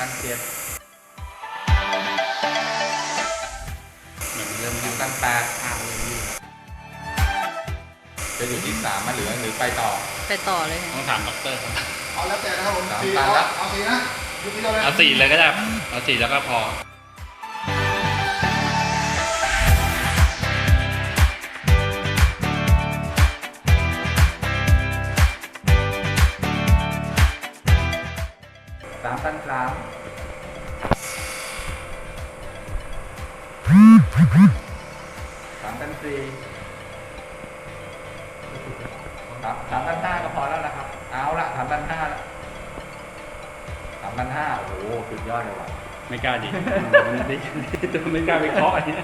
พันเจ็ดหนึ่งเริ่มยู่ตั้งแปดห้าเริ่มยู่จะอยู่ที่สามมาเหลือหรือไปต่อไปต่อเลยต้องถามด็อกเตอร์ครับเอาแล้วแต่นะครับผมสี่เอาเอาสี่นะยุสีเลยเอาสี่เลยก็ได้เอาสี่แล้วก็พอ สามตันสามสามตันสี่สามสามตันห้าก็พอแล้วนะครับ เอาละสามตันห้าละสามตันห้าโอ้โหสุดยอดเลยว่ะไม่กล้าดิไม่กล้าไปเคาะอันนี้